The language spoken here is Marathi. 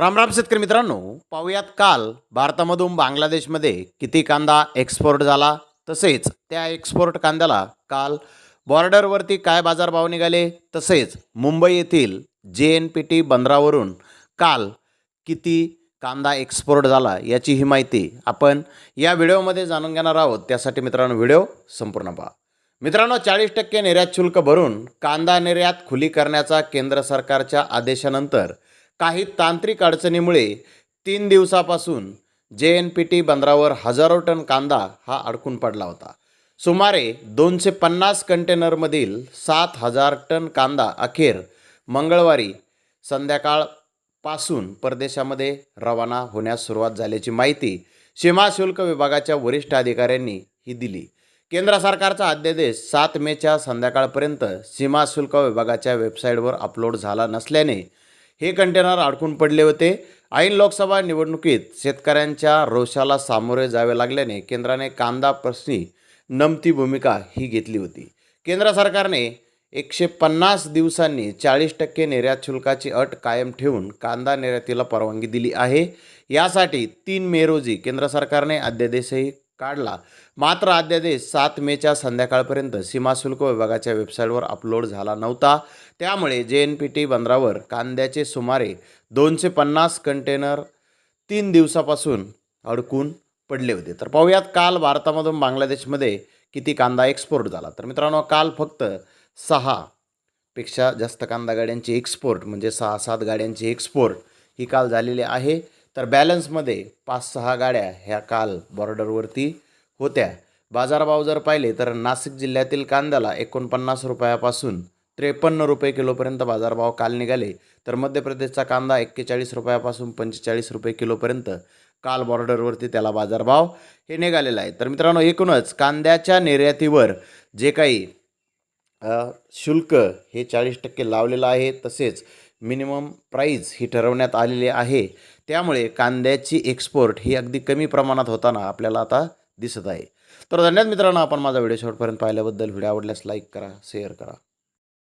राम राम शेतकरी मित्रांनो. पाहूयात काल भारतामधून बांगलादेशमध्ये किती कांदा एक्सपोर्ट झाला? तसेच त्या एक्सपोर्ट कांद्याला काल बॉर्डरवरती काय बाजारभाव निघाले? तसेच मुंबई येथील जे एन पी टी बंदरावरून काल किती कांदा एक्सपोर्ट झाला याची ही माहिती आपण या व्हिडिओमध्ये जाणून घेणार आहोत. त्यासाठी मित्रांनो व्हिडिओ संपूर्ण पहा. मित्रांनो चाळीस टक्के निर्यात शुल्क भरून कांदा निर्यात खुली करण्याचा केंद्र सरकारच्या आदेशानंतर काही तांत्रिक अडचणीमुळे तीन दिवसापासून जे एन पी टी बंदरावर हजारो टन कांदा हा अडकून पडला होता. सुमारे दोनशे पन्नास कंटेनरमधील सात हजार टन कांदा अखेर मंगळवारी संध्याकाळपासून परदेशामध्ये रवाना होण्यास सुरुवात झाल्याची माहिती सीमाशुल्क विभागाच्या वरिष्ठ अधिकाऱ्यांनी ही दिली. केंद्र सरकारचा अध्यादेश सात मेच्या संध्याकाळपर्यंत सीमा शुल्क विभागाच्या वेबसाईटवर अपलोड झाला नसल्याने हे कंटेनर अडकून पडले होते. ऐन लोकसभा निवडणुकीत शेतकऱ्यांच्या रोषाला सामोरे जावे लागल्याने केंद्राने कांदा प्रश्नी नमती भूमिका ही घेतली होती. केंद्र सरकारने एकशे पन्नास दिवसांनी चाळीस टक्के निर्यात शुल्काची अट कायम ठेवून कांदा निर्यातीला परवानगी दिली आहे. यासाठी तीन मे रोजी केंद्र सरकारने अध्यादेशही काढला. मात्र अध्यादेश सात मेच्या संध्याकाळपर्यंत सीमाशुल्क विभागाच्या वेबसाईटवर अपलोड झाला नव्हता. त्यामुळे जे एन पी टी बंदरावर कांद्याचे सुमारे दोनशे पन्नास कंटेनर तीन दिवसापासून अडकून पडले होते. तर पाहूयात काल भारतामधून बांगलादेशमध्ये किती कांदा एक्सपोर्ट झाला? तर मित्रांनो काल फक्त सहा पेक्षा जास्त कांदा गाड्यांची एक्सपोर्ट म्हणजे सहा सात गाड्यांची एक्सपोर्ट ही काल झालेली आहे. तर बॅलन्समध्ये पाच सहा गाड्या ह्या काल बॉर्डरवरती होत्या. बाजारभाव जर पाहिले तर नाशिक जिल्ह्यातील कांद्याला एकोणपन्नास रुपयापासून त्रेपन्न रुपये किलोपर्यंत बाजारभाव काल निघाले. तर मध्य प्रदेशचा कांदा एक्केचाळीस रुपयापासून पंचेचाळीस रुपये किलोपर्यंत काल बॉर्डरवरती त्याला बाजारभाव हे निघालेला आहे. तर मित्रांनो एकूणच कांद्याच्या निर्यातीवर जे काही शुल्क हे चाळीस टक्के लावलेलं आहे तसेच मिनिमम प्राईज ही ठरवण्यात आलेली आहे. त्यामुळे कांद्याची एक्सपोर्ट ही अगदी कमी प्रमाणात होताना आपल्याला आता दिसत आहे. तर धन्यवाद मित्रांनो आपण माझा व्हिडिओ शेवटपर्यंत पाहिल्याबद्दल. व्हिडिओ आवडल्यास लाईक करा शेअर करा.